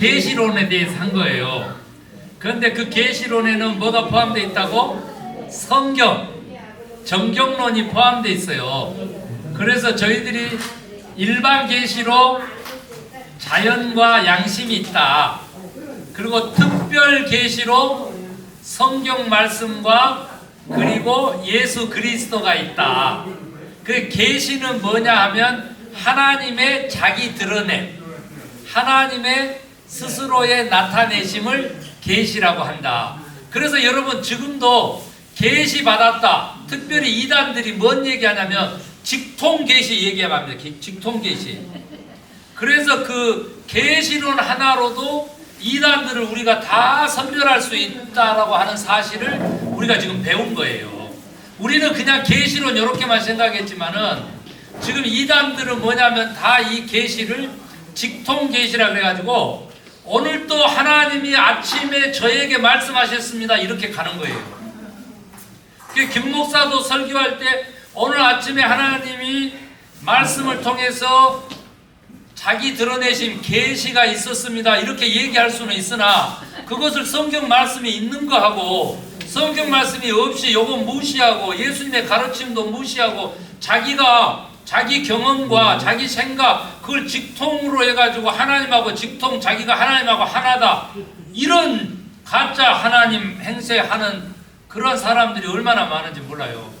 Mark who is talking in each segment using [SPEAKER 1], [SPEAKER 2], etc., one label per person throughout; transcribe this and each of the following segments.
[SPEAKER 1] 계시론에 대해서 한 거예요. 그런데 그 계시론에는 뭐가 포함되어 있다고? 성경, 정경론이 포함되어 있어요. 그래서 저희들이 일반 계시로 자연과 양심이 있다. 그리고 특별 계시로 성경 말씀과 그리고 예수 그리스도가 있다. 그 계시는 뭐냐 하면 하나님의 자기 드러냄, 하나님의 스스로의 나타내심을 계시라고 한다. 그래서 여러분 지금도 계시 받았다. 특별히 이단들이 뭔 얘기하냐면 직통 계시 얘기합니다. 직통 계시. 그래서 그 계시론 하나로도 이단들을 우리가 다 선별할 수 있다라고 하는 사실을 우리가 지금 배운 거예요. 우리는 그냥 계시론 이렇게만 생각했지만은 지금 이단들은 뭐냐면 다 이 계시를 직통 계시라 그래가지고 오늘 또 하나님이 아침에 저에게 말씀하셨습니다 이렇게 가는 거예요. 그김 목사도 설교할 때 오늘 아침에 하나님이 말씀을 통해서 자기 드러내신 계시가 있었습니다. 이렇게 얘기할 수는 있으나 그것을 성경 말씀이 있는 거하고 성경 말씀이 없이 요거 무시하고 예수님의 가르침도 무시하고 자기가 자기 경험과 자기 생각 그걸 직통으로 해가지고 하나님하고 직통 자기가 하나님하고 하나다 이런 가짜 하나님 행세하는 그런 사람들이 얼마나 많은지 몰라요.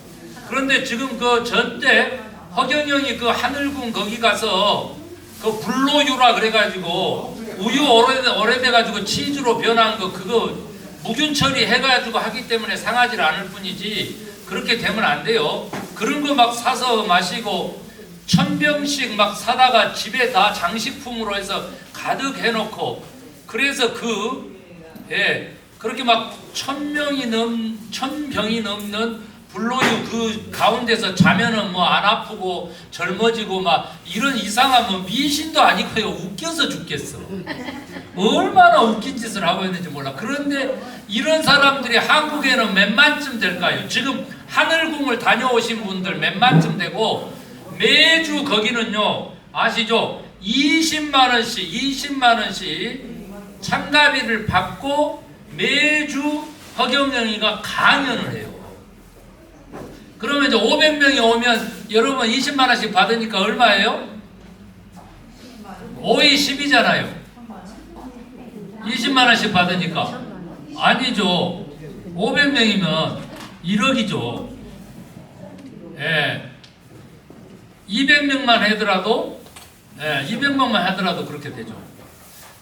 [SPEAKER 1] 그런데 지금 그 전때 허경영이 그 하늘궁 거기 가서 그 불로유라 그래가지고 우유 오래돼, 오래돼가지고 치즈로 변한 거 그거 무균 처리 해가지고 하기 때문에 상하지 않을 뿐이지 그렇게 되면 안 돼요. 그런 거 막 사서 마시고 천 병씩 막 사다가 집에 다 장식품으로 해서 가득 해놓고 그래서 그 예, 그렇게 막 천 명이 넘, 천 병이 넘는 불로유 그 가운데서 자면은 뭐 안 아프고 젊어지고 막 이런 이상한 뭐 미신도 아니고요 웃겨서 죽겠어. 얼마나 웃긴 짓을 하고 있는지 몰라. 그런데 이런 사람들이 한국에는 몇 만쯤 될까요? 지금 하늘궁을 다녀오신 분들 몇 만쯤 되고 매주 거기는요 아시죠? 20만 원씩 20만 원씩 참가비를 받고 매주 허경영이가 강연을 해요. 그러면 이제 500명이 오면 여러분 20만 원씩 받으니까 얼마예요? 5이 10이잖아요. 20만 원씩 받으니까 아니죠. 500명이면 1억이죠. 예. 200명만 하더라도 예, 200명만 하더라도 그렇게 되죠.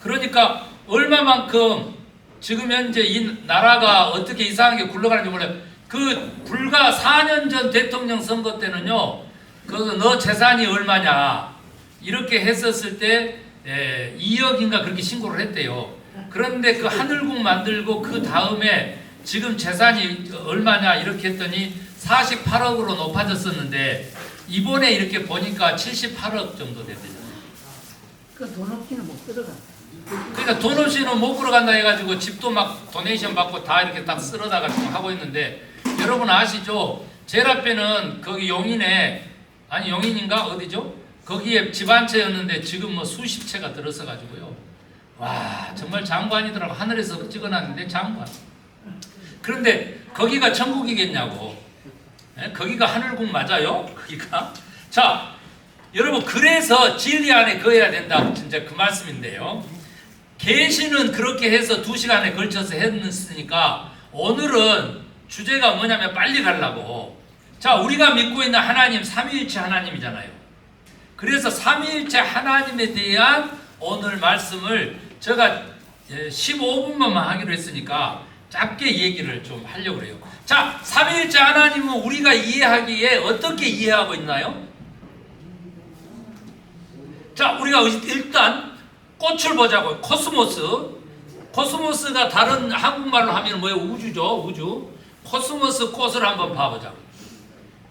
[SPEAKER 1] 그러니까 얼마만큼 지금 현재 이 나라가 어떻게 이상하게 굴러가는지 몰라요. 그 불과 4년 전 대통령 선거 때는요. 그너 재산이 얼마냐 이렇게 했었을 때 예, 2억인가 그렇게 신고를 했대요. 그런데 그 하늘궁 만들고 그 다음에 지금 재산이 얼마냐 이렇게 했더니 48억으로 높아졌었는데 이번에 이렇게 보니까 78억 정도 되거든요.
[SPEAKER 2] 그돈 없이는 못 들어가.
[SPEAKER 1] 그러니까 돈 없이는 못 걸어간다 해가지고 집도 막 도네이션 받고 다 이렇게 딱 쓸어다가 지금 하고 있는데 여러분 아시죠? 제일 앞에는 거기 용인에 아니 용인인가 어디죠? 거기에 집 한 채였는데 지금 뭐 수십 채가 들어서 가지고요. 와 정말 장관이더라고 하늘에서 찍어놨는데 장관. 그런데 거기가 천국이겠냐고. 예? 거기가 하늘궁 맞아요? 거기가? 자 여러분 그래서 진리 안에 거해야 된다. 진짜 그 말씀인데요. 계시는 그렇게 해서 두 시간에 걸쳐서 했으니까 오늘은 주제가 뭐냐면 빨리 가려고. 자, 우리가 믿고 있는 하나님 삼위일체 하나님이잖아요. 그래서 삼위일체 하나님에 대한 오늘 말씀을 제가 15분만 하기로 했으니까 짧게 얘기를 좀 하려고 그래요. 자, 삼위일체 하나님은 우리가 이해하기에 어떻게 이해하고 있나요? 자, 우리가 일단 꽃을 보자고요. 코스모스. 코스모스가 다른 한국말로 하면 뭐예요? 우주죠. 우주. 코스모스 꽃을 한번 봐보자.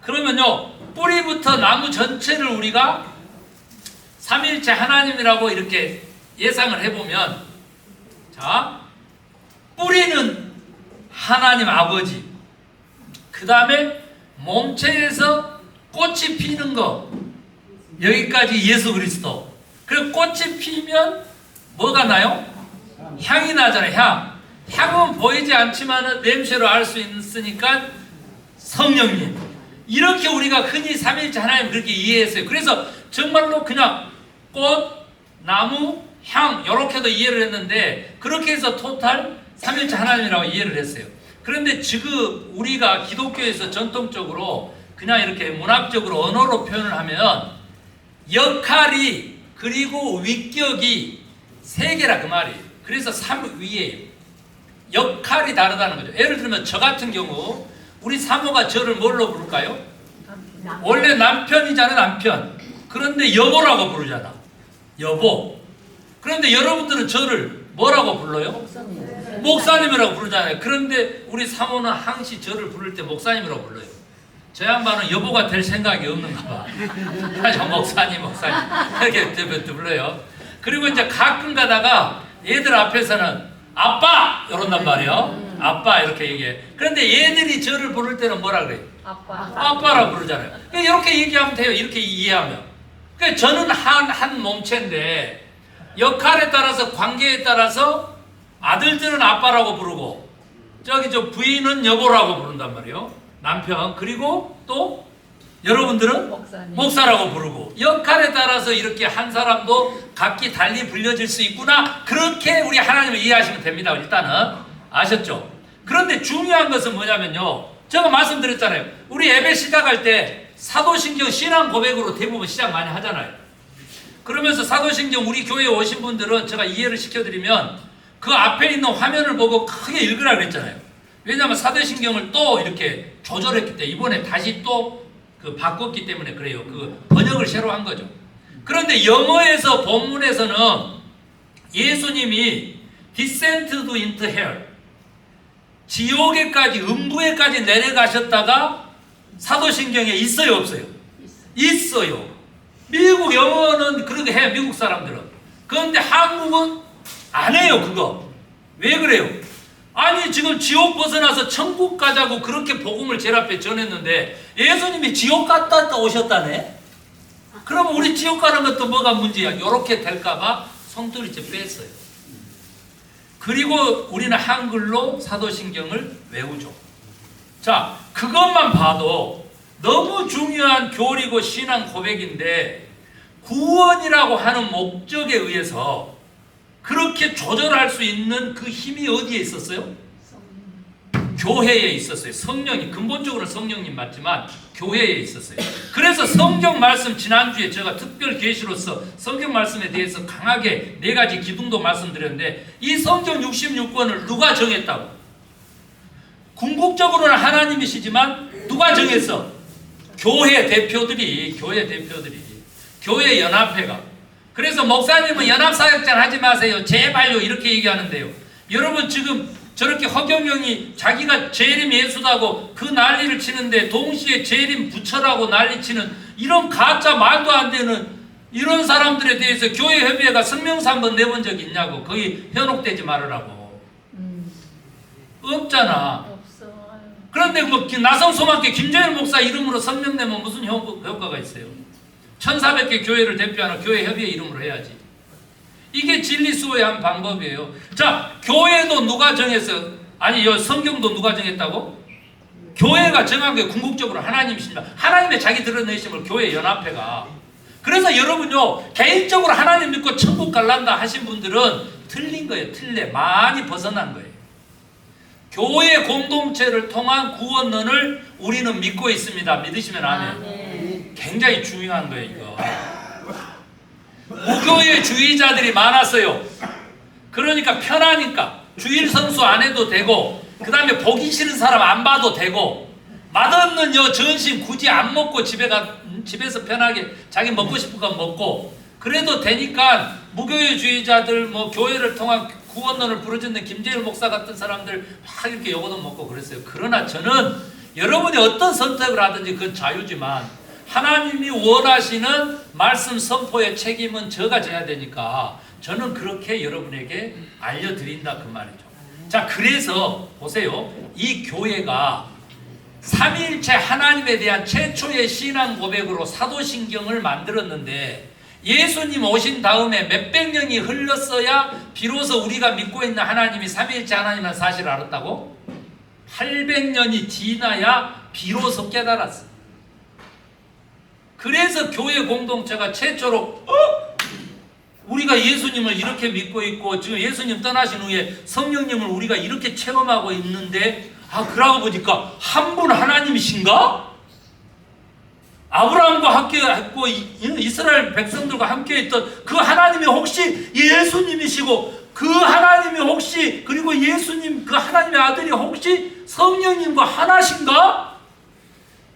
[SPEAKER 1] 그러면요. 뿌리부터 나무 전체를 우리가 삼일체 하나님이라고 이렇게 예상을 해보면 자 뿌리는 하나님 아버지 그 다음에 몸체에서 꽃이 피는 거 여기까지 예수 그리스도 그리고 꽃이 피면 뭐가 나요? 향이 나잖아요. 향. 향은 보이지 않지만 냄새로 알 수 있으니까 성령님. 이렇게 우리가 흔히 삼일째 하나님 그렇게 이해했어요. 그래서 정말로 그냥 꽃, 나무, 향 이렇게도 이해를 했는데 그렇게 해서 토탈 삼일째 하나님이라고 이해를 했어요. 그런데 지금 우리가 기독교에서 전통적으로 그냥 이렇게 문학적으로 언어로 표현을 하면 역할이 그리고 위격이 세 개라 그 말이에요. 그래서 삼위예요. 역할이 다르다는 거죠. 예를 들면 저 같은 경우 우리 사모가 저를 뭘로 부를까요? 원래 남편이잖아 남편. 그런데 여보라고 부르잖아. 여보. 그런데 여러분들은 저를 뭐라고 불러요?
[SPEAKER 2] 목사님.
[SPEAKER 1] 목사님이라고 부르잖아요. 그런데 우리 사모는 항시 저를 부를 때 목사님이라고 불러요. 저 양반은 여보가 될 생각이 없는가 봐. 저 목사님, 목사님. 이렇게 불러요. 그리고 이제 가끔 가다가 얘들 앞에서는 아빠! 이런단 말이에요. 아빠 이렇게 얘기해. 그런데 얘들이 저를 부를 때는 뭐라 그래요?
[SPEAKER 2] 아빠.
[SPEAKER 1] 아빠라고 부르잖아요. 그러니까 이렇게 얘기하면 돼요. 이렇게 이해하면. 그러니까 저는 한, 한 몸체인데 역할에 따라서 관계에 따라서 아들들은 아빠라고 부르고 저기 저 부인은 여보라고 부른단 말이에요. 남편 그리고 또 여러분들은
[SPEAKER 2] 목사님.
[SPEAKER 1] 목사라고 부르고 역할에 따라서 이렇게 한 사람도 각기 달리 불려질 수 있구나 그렇게 우리 하나님을 이해하시면 됩니다 일단은 아셨죠? 그런데 중요한 것은 뭐냐면요 제가 말씀드렸잖아요 우리 예배 시작할 때 사도신경 신앙 고백으로 대부분 시작 많이 하잖아요 그러면서 사도신경 우리 교회에 오신 분들은 제가 이해를 시켜드리면 그 앞에 있는 화면을 보고 크게 읽으라 그랬잖아요 왜냐하면 사도신경을 또 이렇게 조절했기 때문에 이번에 다시 또 그 바꿨기 때문에 그래요. 그 번역을 새로 한 거죠. 그런데 영어에서 본문에서는 예수님이 descended into hell 지옥에까지 음부에까지 내려가셨다가 사도신경에 있어요 없어요? 있어요. 미국 영어는 그렇게 해 미국 사람들은. 그런데 한국은 안 해요 그거. 왜 그래요? 아니 지금 지옥 벗어나서 천국 가자고 그렇게 복음을 제일 앞에 전했는데 예수님이 지옥 갔다 오셨다네? 그럼 우리 지옥 가는 것도 뭐가 문제야? 이렇게 될까봐 성도리째 뺐어요. 그리고 우리는 한글로 사도신경을 외우죠. 자, 그것만 봐도 너무 중요한 교리고 신앙 고백인데 구원이라고 하는 목적에 의해서 그렇게 조절할 수 있는 그 힘이 어디에 있었어요? 교회에 있었어요. 성령이 근본적으로 성령님 맞지만 교회에 있었어요. 그래서 성경 말씀 지난주에 제가 특별 계시로서 성경 말씀에 대해서 강하게 네 가지 기둥도 말씀드렸는데 이 성경 66권을 누가 정했다고? 궁극적으로는 하나님이시지만 누가 정했어? 교회 대표들이 교회 대표들이 교회 연합회가 그래서 목사님은 연합사역장 하지 마세요. 제발요. 이렇게 얘기하는데요. 여러분 지금 저렇게 허경영이 자기가 재림 예수다고 그 난리를 치는데 동시에 재림 부처라고 난리치는 이런 가짜 말도 안 되는 이런 사람들에 대해서 교회 협의회가 성명서 한번 내본 적 있냐고 거기 현혹되지 말으라고
[SPEAKER 2] 음.
[SPEAKER 1] 없잖아
[SPEAKER 2] 없어.
[SPEAKER 1] 그런데 뭐 나성 소망교 김정일 목사 이름으로 성명 내면 무슨 효- 효과가 있어요 1400개 교회를 대표하는 교회 협의회 이름으로 해야지. 이게 진리 수호의 한 방법이에요. 자, 교회도 누가 정했어? 아니, 요 성경도 누가 정했다고? 교회가 정한 게 궁극적으로 하나님이십니다. 하나님의 자기 드러내심을 교회 연합회가. 그래서 여러분요, 개인적으로 하나님 믿고 천국 갈란다 하신 분들은 틀린 거예요. 틀려. 많이 벗어난 거예요. 교회 공동체를 통한 구원론을 우리는 믿고 있습니다. 믿으시면 아멘. 굉장히 중요한 거예요, 이거. 무교의 주의자들이 많았어요. 그러니까 편하니까 주일 성수 안 해도 되고, 그 다음에 보기 싫은 사람 안 봐도 되고, 맛없는 요 전심 굳이 안 먹고 집에 가 음, 집에서 편하게 자기 먹고 싶은 거 먹고 그래도 되니까 무교회주의자들 뭐 교회를 통한 구원론을 부르짖는 김재일 목사 같은 사람들 막 이렇게 요거도 먹고 그랬어요. 그러나 저는 여러분이 어떤 선택을 하든지 그건 자유지만 하나님이 원하시는 말씀 선포의 책임은 저가 져야 되니까 저는 그렇게 여러분에게 알려드린다 그 말이죠. 자 그래서 보세요. 이 교회가 삼위일체 하나님에 대한 최초의 신앙 고백으로 사도신경을 만들었는데 예수님 오신 다음에 몇백 년이 흘렀어야 비로소 우리가 믿고 있는 하나님이 삼위일체 하나님이라는 사실을 알았다고? 800년이 지나야 비로소 깨달았어. 그래서 교회 공동체가 최초로 어? 우리가 예수님을 이렇게 믿고 있고 지금 예수님 떠나신 후에 성령님을 우리가 이렇게 체험하고 있는데 아 그러고 보니까 한 분 하나님이신가? 아브라함과 함께 했고 이- 이스라엘 백성들과 함께 있던 그 하나님이 혹시 예수님이시고 그 하나님이 혹시 그리고 예수님 그 하나님의 아들이 혹시 성령님과 하나신가?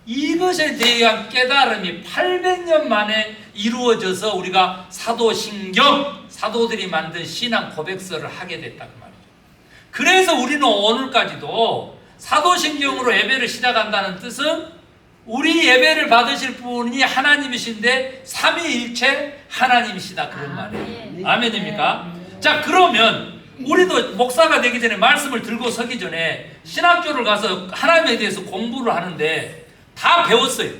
[SPEAKER 1] 이것에 대한 깨달음이 800년 만에 이루어져서 우리가 사도신경 사도들이 만든 신앙 고백서를 하게 됐다 그 말이죠. 그래서 우리는 오늘까지도 사도신경으로 예배를 시작한다는 뜻은 우리 예배를 받으실 분이 하나님이신데 삼위일체 하나님이시다 그런 말이에요. 아멘입니까? 자 그러면 우리도 목사가 되기 전에 말씀을 들고 서기 전에 신학교를 가서 하나님에 대해서 공부를 하는데 다 배웠어요.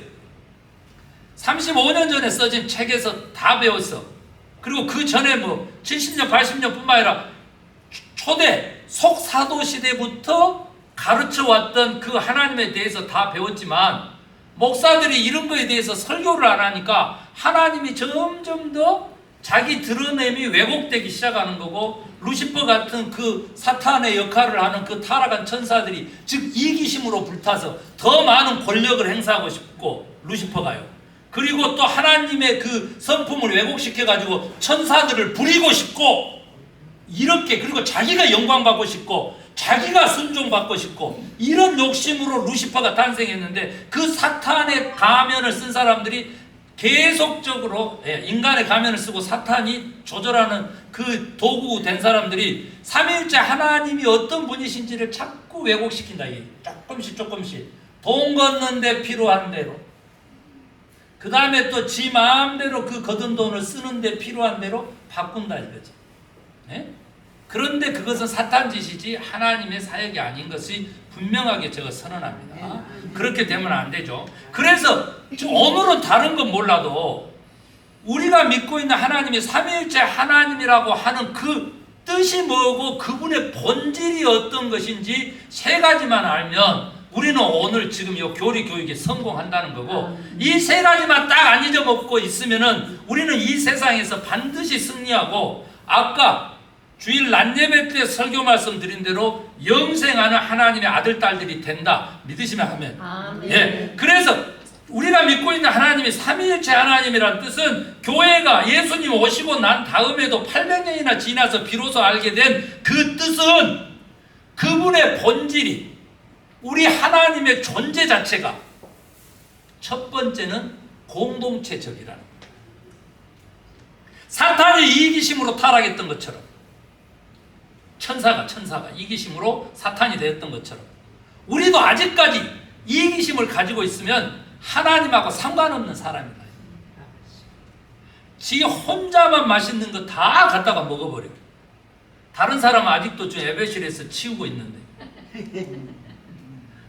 [SPEAKER 1] 35년 전에 써진 책에서 다 배웠어. 그리고 그 전에 뭐 70년, 80년 뿐만 아니라 초대 속사도 시대부터 가르쳐 왔던 그 하나님에 대해서 다 배웠지만 목사들이 이런 거에 대해서 설교를 안 하니까 하나님이 점점 더 자기 드러냄이 왜곡되기 시작하는 거고 루시퍼 같은 그 사탄의 역할을 하는 그 타락한 천사들이 즉 이기심으로 불타서 더 많은 권력을 행사하고 싶고 루시퍼가요. 그리고 또 하나님의 그 성품을 왜곡시켜 가지고 천사들을 부리고 싶고 이렇게 그리고 자기가 영광 받고 싶고 자기가 순종 받고 싶고 이런 욕심으로 루시퍼가 탄생했는데 그 사탄의 가면을 쓴 사람들이 계속적으로 예, 인간의 가면을 쓰고 사탄이 조절하는 그 도구 된 사람들이 삼위일체 하나님이 어떤 분이신지를 자꾸 왜곡시킨다. 이 조금씩 조금씩 돈 걷는데 필요한 대로 그 다음에 또 지 마음대로 그 거둔 돈을 쓰는데 필요한 대로 바꾼다 이거지. 예? 그런데 그것은 사탄 짓이지 하나님의 사역이 아닌 것이 분명하게 제가 선언합니다. 그렇게 되면 안 되죠. 그래서 오늘은 다른 건 몰라도 우리가 믿고 있는 하나님이 삼위일체 하나님이라고 하는 그 뜻이 뭐고 그분의 본질이 어떤 것인지 세 가지만 알면 우리는 오늘 지금 이 교리 교육에 성공한다는 거고 이 세 가지만 딱 안 잊어먹고 있으면은 우리는 이 세상에서 반드시 승리하고 아까 주일 낮 예배 때 설교 말씀 드린 대로 영생하는 하나님의 아들 딸들이 된다 믿으시면 하면
[SPEAKER 2] 아멘.
[SPEAKER 1] 예 그래서 우리가 믿고 있는 하나님이 삼위일체 하나님이란 뜻은 교회가 예수님 오시고 난 다음에도 800년이나 지나서 비로소 알게 된 그 뜻은 그분의 본질이 우리 하나님의 존재 자체가 첫 번째는 공동체적이라는 거예요. 사탄이 이기심으로 타락했던 것처럼 천사가 천사가 이기심으로 사탄이 되었던 것처럼 우리도 아직까지 이기심을 가지고 있으면 하나님하고 상관없는 사람이다. 지 혼자만 맛있는 거 다 갖다가 먹어버려. 다른 사람은 아직도 좀 예배실에서 치우고 있는데.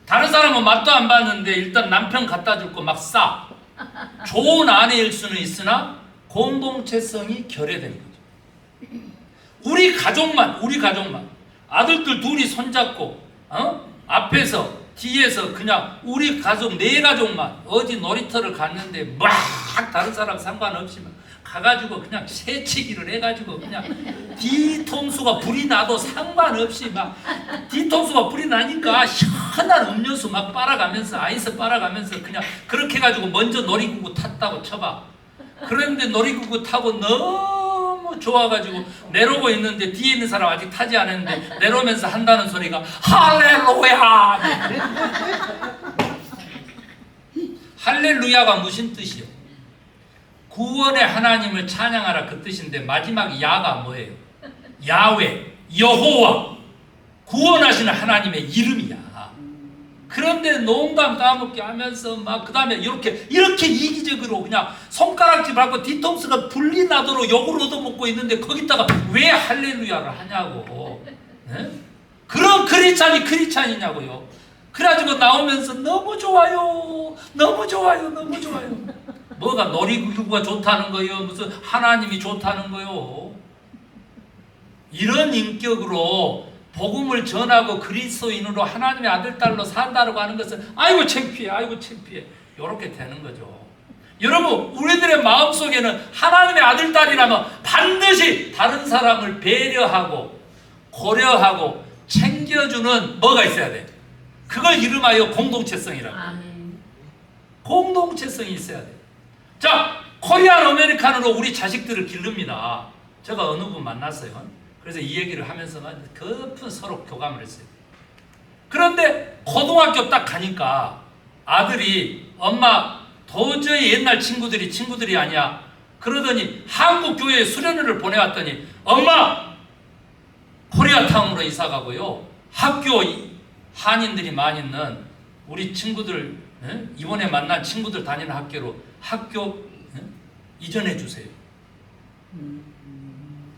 [SPEAKER 1] 다른 사람은 맛도 안 봤는데 일단 남편 갖다 줄 거 막 싸. 좋은 아내일 수는 있으나 공동체성이 결여된 거죠. 우리 가족만, 우리 가족만. 아들들 둘이 손잡고, 어? 앞에서, 뒤에서 그냥 우리 가족, 네 가족만 어디 놀이터를 갔는데 막 다른 사람 상관없이 막 가가지고 그냥 새치기를 해가지고 그냥 뒤통수가 불이 나도 상관없이 막 뒤통수가 불이 나니까 시원한 음료수 막 빨아가면서 아이스 빨아가면서 그냥 그렇게 해가지고 먼저 놀이기구 탔다고 쳐봐. 그런데 놀이기구 타고 너무 좋아가지고 내려오고 있는데 뒤에 있는 사람 아직 타지 않았는데 내려오면서 한다는 소리가 할렐루야. 할렐루야가 무슨 뜻이요? 구원의 하나님을 찬양하라 그 뜻인데 마지막 야가 뭐예요? 야외, 여호와, 구원하시는 하나님의 이름이야. 그런데 농담 따먹게 하면서 막 그다음에 이렇게 이렇게 이기적으로 그냥 손가락질 밟고 뒤통수가 불리 나도록 욕을 얻어먹고 있는데 거기다가 왜 할렐루야를 하냐고. 네? 그런 크리찬이 크리찬이냐고요. 그래가지고 나오면서 너무 좋아요, 너무 좋아요, 너무 좋아요. 뭐가 놀이기구가 좋다는 거요? 무슨 하나님이 좋다는 거요? 이런 인격으로 복음을 전하고 그리스도인으로 하나님의 아들 딸로 산다고 하는 것은 아이고 창피해, 아이고 창피해. 이렇게 되는 거죠. 여러분, 우리들의 마음 속에는 하나님의 아들 딸이라면 반드시 다른 사람을 배려하고 고려하고 챙겨주는 뭐가 있어야 돼. 그걸 이름하여 공동체성이라고.
[SPEAKER 2] 아멘.
[SPEAKER 1] 공동체성이 있어야 돼. 자, 코리안 아메리칸으로 우리 자식들을 기릅니다. 제가 어느 분 만났어요. 그래서 이 얘기를 하면서 깊은 서로 교감을 했어요. 그런데 고등학교 딱 가니까 아들이 엄마 도저히 옛날 친구들이 친구들이 아니야. 그러더니 한국 교회에 수련회를 보내왔더니 엄마 코리아타운으로 이사 가고요. 학교 이- 한인들이 많이 있는 우리 친구들 예? 이번에 만난 친구들 다니는 학교로 학교 예? 이전해 주세요.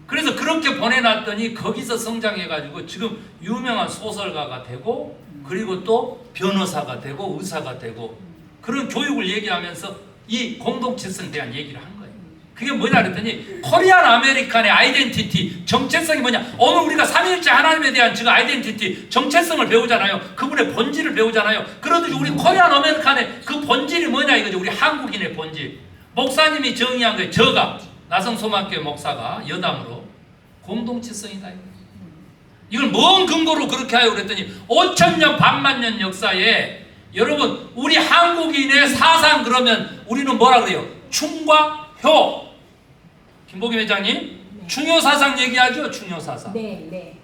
[SPEAKER 1] 그래서 그렇게 보내놨더니 거기서 성장해가지고 지금 유명한 소설가가 되고 그리고 또 변호사가 되고 의사가 되고 그런 교육을 얘기하면서 이 공동체성에 대한 얘기를 한 거예요. 그게 뭐냐 그랬더니 코리안 아메리칸의 아이덴티티 정체성이 뭐냐? 오늘 우리가 삼위일체 하나님에 대한 지금 아이덴티티 정체성을 배우잖아요. 그분의 본질을 배우잖아요. 그러듯이 우리 코리안 아메리칸의 그 본질이 뭐냐 이거죠. 우리 한국인의 본질. 목사님이 정의한 거예요. 저가 나성 소망교회 목사가 여담으로 공동체성이다. 이걸 뭔 근거로 그렇게 하요 그랬더니 5천 년 반만 년 역사에 여러분 우리 한국인의 사상 그러면 우리는 뭐라 그래요 충과 효 김복임 회장님 충효 사상 얘기하죠 충효 사상
[SPEAKER 2] 네, 네.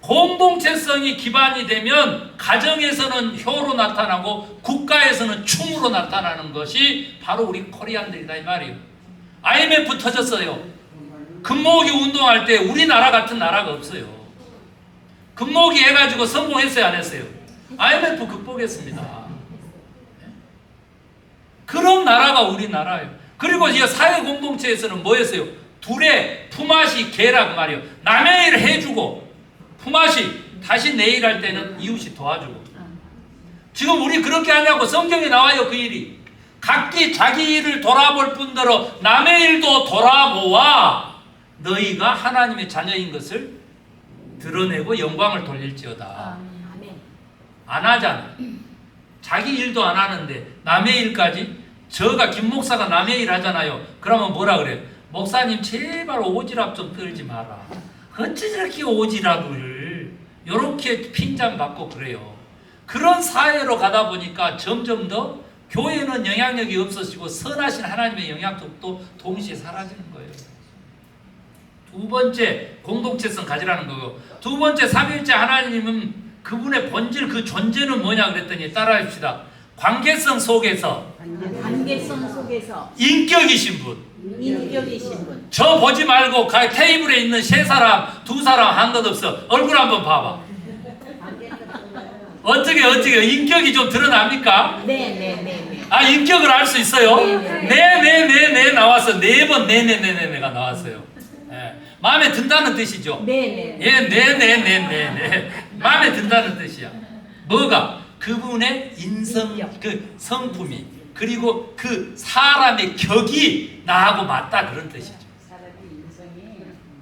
[SPEAKER 1] 공동체성이 기반이 되면 가정에서는 효로 나타나고 국가에서는 충으로 나타나는 것이 바로 우리 코리안들이다 이 말이에요. IMF 터졌어요. 금모으기 운동할 때 우리나라 같은 나라가 없어요. 금모으기 해가지고 성공했어요 안 했어요? IMF 극복했습니다. 그런 나라가 우리나라예요. 그리고 이 사회 공동체에서는 뭐였어요? 둘의 품앗이 개라고 말이에요. 남의 일 해주고 품앗이 다시 내 일 할 때는 이웃이 도와주고 지금 우리 그렇게 하냐고 성경에 나와요 그 일이 각기 자기 일을 돌아볼 뿐더러 남의 일도 돌아보아. 너희가 하나님의 자녀인 것을 드러내고 영광을 돌릴지어다.
[SPEAKER 2] 아멘.
[SPEAKER 1] 안 하잖아. 자기 일도 안 하는데 남의 일까지? 저가 김 목사가 남의 일 하잖아요. 그러면 뭐라 그래? 목사님 제발 오지랖 좀 떨지 마라. 어찌 저렇게 오지랖을 요렇게 핀잔 받고 그래요? 그런 사회로 가다 보니까 점점 더 교회는 영향력이 없어지고 선하신 하나님의 영향력도 동시에 사라지는 거예요 두 번째 공동체성 가지라는 거고 두 번째 삼일째 하나님은 그분의 본질 그 존재는 뭐냐 그랬더니 따라합시다 관계성 속에서
[SPEAKER 2] 관계성 속에서
[SPEAKER 1] 인격이신 분.
[SPEAKER 2] 인격이신 분.
[SPEAKER 1] 저 보지 말고 가 테이블에 있는 세 사람, 두 사람 한 것 없어. 얼굴 한번 봐봐. 어떻게 어떻게 인격이 좀 드러납니까?
[SPEAKER 2] 네, 네, 네, 네.
[SPEAKER 1] 아 인격을 알 수 있어요?
[SPEAKER 2] 네,
[SPEAKER 1] 네네네네 나왔어. 네 번 네네네네가 나왔어요. 예. 마음에 든다는 뜻이죠.
[SPEAKER 2] 네, 네.
[SPEAKER 1] 예, 네네네네네. 마음에 든다는 뜻이야. 뭐가? 그분의 인성, 그 성품이, 그리고 그 사람의 격이 나하고 맞다 그런 뜻이죠.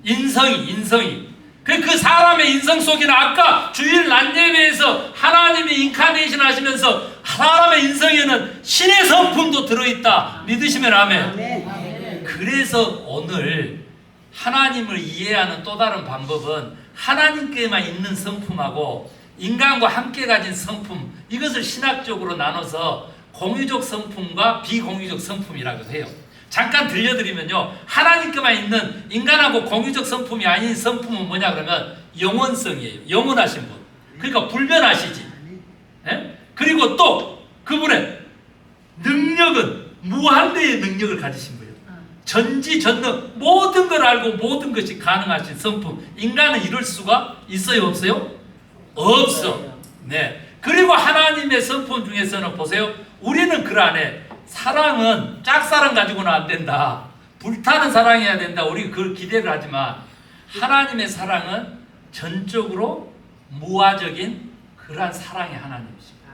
[SPEAKER 1] 인성이, 인성이. 그, 그 사람의 인성 속에는 아까 주일 난예배에서 하나님이 인카네이션 하시면서 사람의 인성에는 신의 성품도 들어있다. 믿으시면 아멘. 그래서 오늘 하나님을 이해하는 또 다른 방법은 하나님께만 있는 성품하고 인간과 함께 가진 성품 이것을 신학적으로 나눠서 공유적 성품과 비공유적 성품이라고 해요. 잠깐 들려드리면요. 하나님께만 있는 인간하고 공유적 성품이 아닌 성품은 뭐냐 그러면 영원성이에요. 영원하신 분. 그러니까 불변하시지. 예? 그리고 또 그분의 능력은 무한대의 능력을 가지신 거예요. 전지전능 모든 걸 알고 모든 것이 가능하신 성품. 인간은 이룰 수가 있어요, 없어요? 없어. 네. 그리고 하나님의 성품 중에서는 보세요. 우리는 그 안에 사랑은 짝사랑 가지고는 안 된다. 불타는 사랑해야 된다. 우리 그걸 기대를 하지만 하나님의 사랑은 전적으로 무화적인 그러한 사랑의 하나님이십니다.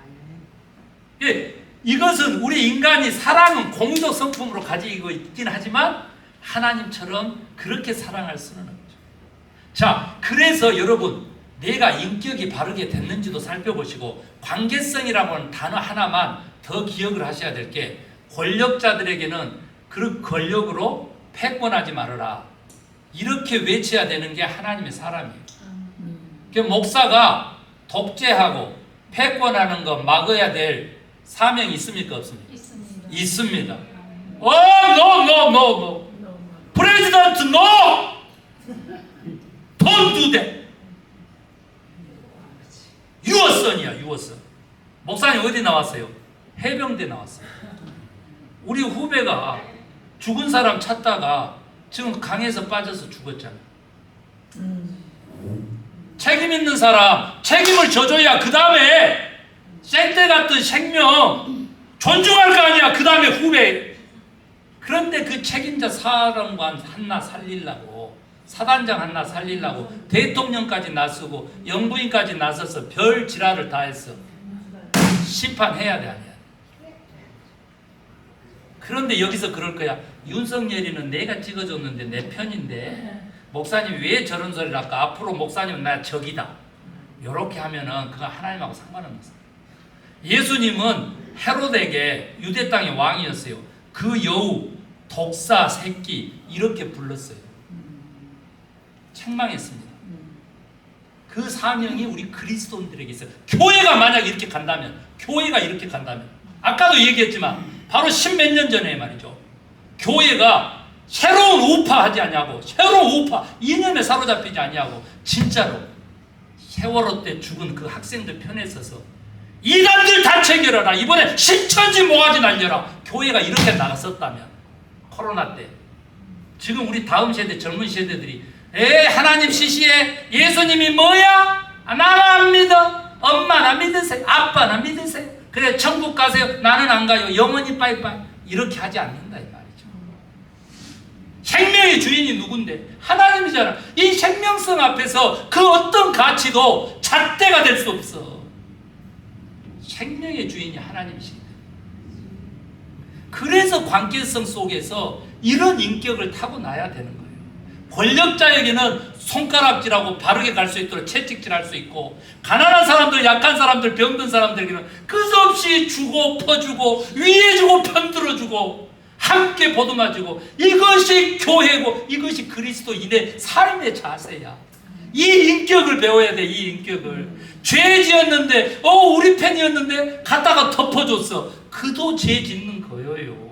[SPEAKER 1] 예, 이것은 우리 인간이 사랑은 공유적 성품으로 가지고 있긴 하지만 하나님처럼 그렇게 사랑할 수는 없죠. 자, 그래서 여러분 내가 인격이 바르게 됐는지도 살펴보시고 관계성이라고 하는 단어 하나만 더 기억을 하셔야 될 게 권력자들에게는 그 권력으로 패권하지 말아라. 이렇게 외쳐야 되는 게 하나님의 사람이에요. 그 목사가 독재하고 패권하는 거 막아야 될 사명이 있습니까 없습니까?
[SPEAKER 3] 있습니다.
[SPEAKER 1] 있습니다. 어, no, no, no, no. President, no. Don't do that. 유어선이야, 유어선. 목사님 어디 나왔어요? 해병대 나왔어요. 우리 후배가 죽은 사람 찾다가 지금 강에서 빠져서 죽었잖아. 책임 있는 사람 책임을 져줘야 그 다음에 쌩때 같은 생명 존중할 거 아니야. 그 다음에 후배. 그런데 그 책임자 사령관 하나 살리려고 사단장 하나 살리려고 대통령까지 나서고 영부인까지 나서서 별 지랄을 다 했어. 심판해야 돼 아니야. 그런데 여기서 그럴 거야. 윤석열이는 내가 찍어줬는데 내 편인데 목사님 왜 저런 소리를 할까? 앞으로 목사님은 나 적이다. 이렇게 하면은 그거 하나님하고 상관없는 거야. 예수님은 헤로데게 유대 땅의 왕이었어요. 그 여우 독사 새끼 이렇게 불렀어요. 책망했습니다. 그 사명이 우리 그리스도인들에게 있어요. 교회가 만약 이렇게 간다면, 교회가 이렇게 간다면, 아까도 얘기했지만 바로 십몇 년 전에 말이죠. 교회가 새로운 우파 하지 않냐고, 새로운 우파 이념에 사로잡히지 않냐고, 진짜로 세월호 때 죽은 그 학생들 편에 서서 이단들 다 챙겨라. 이번에 신천지 모가지 날려라. 교회가 이렇게 나갔었다면 코로나 때 지금 우리 다음 세대 젊은 세대들이 에 하나님 시시에 예수님이 뭐야? 아, 안 믿어. 엄마나 믿으세요. 아빠나 믿으세요. 그래 천국 가세요. 나는 안 가요. 영원히 빠이빠이. 이렇게 하지 않는다 이 말이죠. 생명의 주인이 누군데? 하나님이잖아. 이 생명성 앞에서 그 어떤 가치도 잣대가 될 수 없어. 생명의 주인이 하나님이십니다. 그래서 관계성 속에서 이런 인격을 타고나야 되는 거예요. 권력자에게는 손가락질하고 바르게 갈 수 있도록 채찍질할 수 있고 가난한 사람들, 약한 사람들, 병든 사람들에게는 끝없이 주고 퍼주고 위해 주고 편들어 주고 함께 보듬어 주고 이것이 교회고 이것이 그리스도인의 삶의 자세야. 이 인격을 배워야 돼. 이 인격을. 죄 지었는데 어 우리 편이었는데 갖다가 덮어줬어. 그도 죄 짓는 거예요.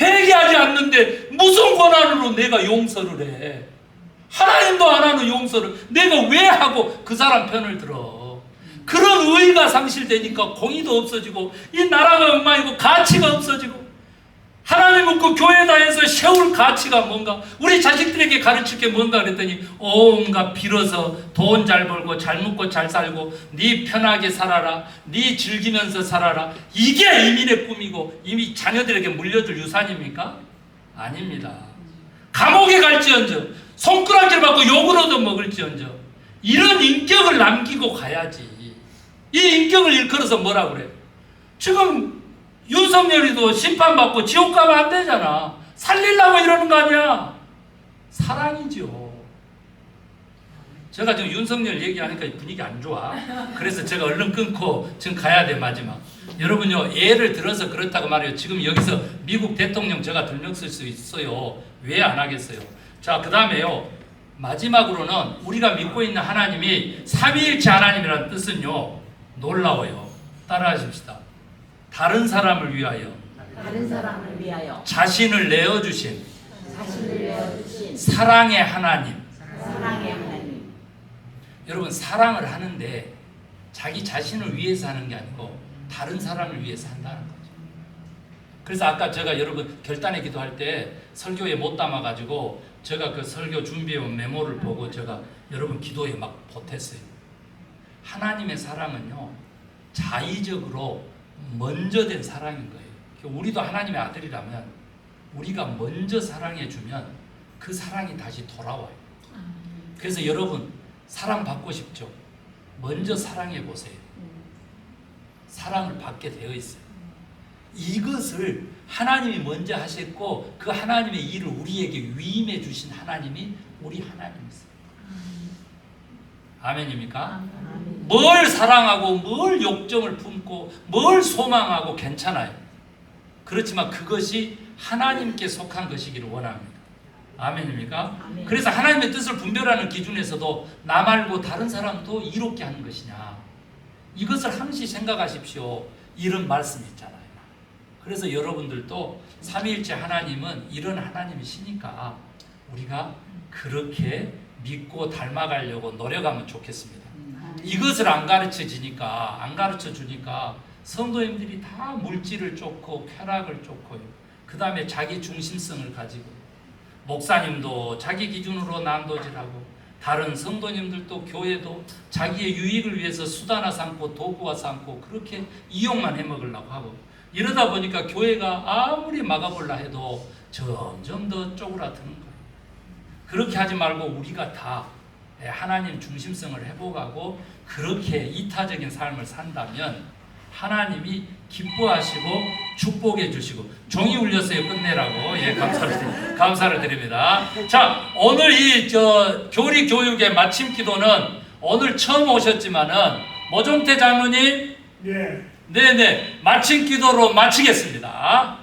[SPEAKER 1] 회개하지 않는데 무슨 권한으로 내가 용서를 해? 하나님도 안 하는 용서를 내가 왜 하고 그 사람 편을 들어? 그런 의의가 상실되니까 공의도 없어지고 이 나라가 엉망이고 가치가 없어지고 하나님 없고 교회 다해서 세울 가치가 뭔가? 우리 자식들에게 가르칠 게 뭔가? 그랬더니 온갖 빌어서 돈 잘 벌고 잘 먹고 잘 살고 네 편하게 살아라. 네 즐기면서 살아라. 이게 이민의 꿈이고 이미 자녀들에게 물려줄 유산입니까? 아닙니다. 감옥에 갈지언정 손가락질 받고 얻어 먹을지언정 이런 인격을 남기고 가야지. 이 인격을 일컬어서 뭐라 그래? 지금 윤석열이도 심판받고 지옥 가면 안 되잖아. 살리려고 이러는 거 아니야. 사랑이죠. 제가 지금 윤석열 얘기하니까 분위기 안 좋아. 그래서 제가 얼른 끊고 지금 가야 돼 마지막. 여러분요 예를 들어서 그렇다고 말해요. 지금 여기서 미국 대통령 제가 들명 쓸 수 있어요. 왜 안 하겠어요? 자 그 다음에요 마지막으로는 우리가 믿고 있는 하나님이 삼위일체 하나님이라는 뜻은요 놀라워요. 따라 하십시다. 다른 사람을 위하여
[SPEAKER 2] 다른 사람을 위하여
[SPEAKER 1] 자신을 내어 주신
[SPEAKER 2] 자신을 내어 주신
[SPEAKER 1] 사랑의 하나님.
[SPEAKER 2] 사랑의 하나님.
[SPEAKER 1] 여러분 사랑을 하는데 자기 자신을 위해서 하는 게 아니고 다른 사람을 위해서 한다는 거죠. 그래서 아까 제가 여러분 결단의 기도할 때 설교에 못 담아 가지고 제가 그 설교 준비해 온 메모를 보고 제가 여러분 기도에 막 보탰어요. 하나님의 사랑은요 자의적으로 먼저 된 사랑인 거예요. 우리도 하나님의 아들이라면 우리가 먼저 사랑해 주면 그 사랑이 다시 돌아와요. 그래서 여러분 사랑 받고 싶죠? 먼저 사랑해 보세요. 사랑을 받게 되어 있어요. 이것을 하나님이 먼저 하셨고 그 하나님의 일을 우리에게 위임해 주신 하나님이 우리 하나님이세요. 아멘입니까? 뭘 사랑하고 뭘 욕정을 품고 뭘 소망하고 괜찮아요. 그렇지만 그것이 하나님께 속한 것이기를 원합니다. 아멘입니까?
[SPEAKER 2] 아멘.
[SPEAKER 1] 그래서 하나님의 뜻을 분별하는 기준에서도 나 말고 다른 사람도 이롭게 하는 것이냐. 이것을 항시 생각하십시오. 이런 말씀이 있잖아요. 그래서 여러분들도 삼위일체 하나님은 이런 하나님이시니까 우리가 그렇게 믿고 닮아가려고 노력하면 좋겠습니다. 이것을 안 가르쳐 주니까 안 가르쳐 주니까 성도님들이 다 물질을 쫓고 쾌락을 쫓고요. 그 다음에 자기 중심성을 가지고 목사님도 자기 기준으로 난도질하고 다른 성도님들도 교회도 자기의 유익을 위해서 수단화 삼고 도구화 삼고 그렇게 이용만 해먹으려고 하고 이러다 보니까 교회가 아무리 막아볼라 해도 점점 더 쪼그라드는 거예요. 그렇게 하지 말고 우리가 다 하나님 중심성을 회복하고 그렇게 이타적인 삶을 산다면 하나님이 기뻐하시고 축복해 주시고 종이 울렸어요 끝내라고 예 감사를. 감사를 드립니다. 자 오늘 이 저 교리 교육의 마침 기도는 오늘 처음 오셨지만은 모종태 장로님
[SPEAKER 3] 예.
[SPEAKER 1] 네네 마침 기도로 마치겠습니다.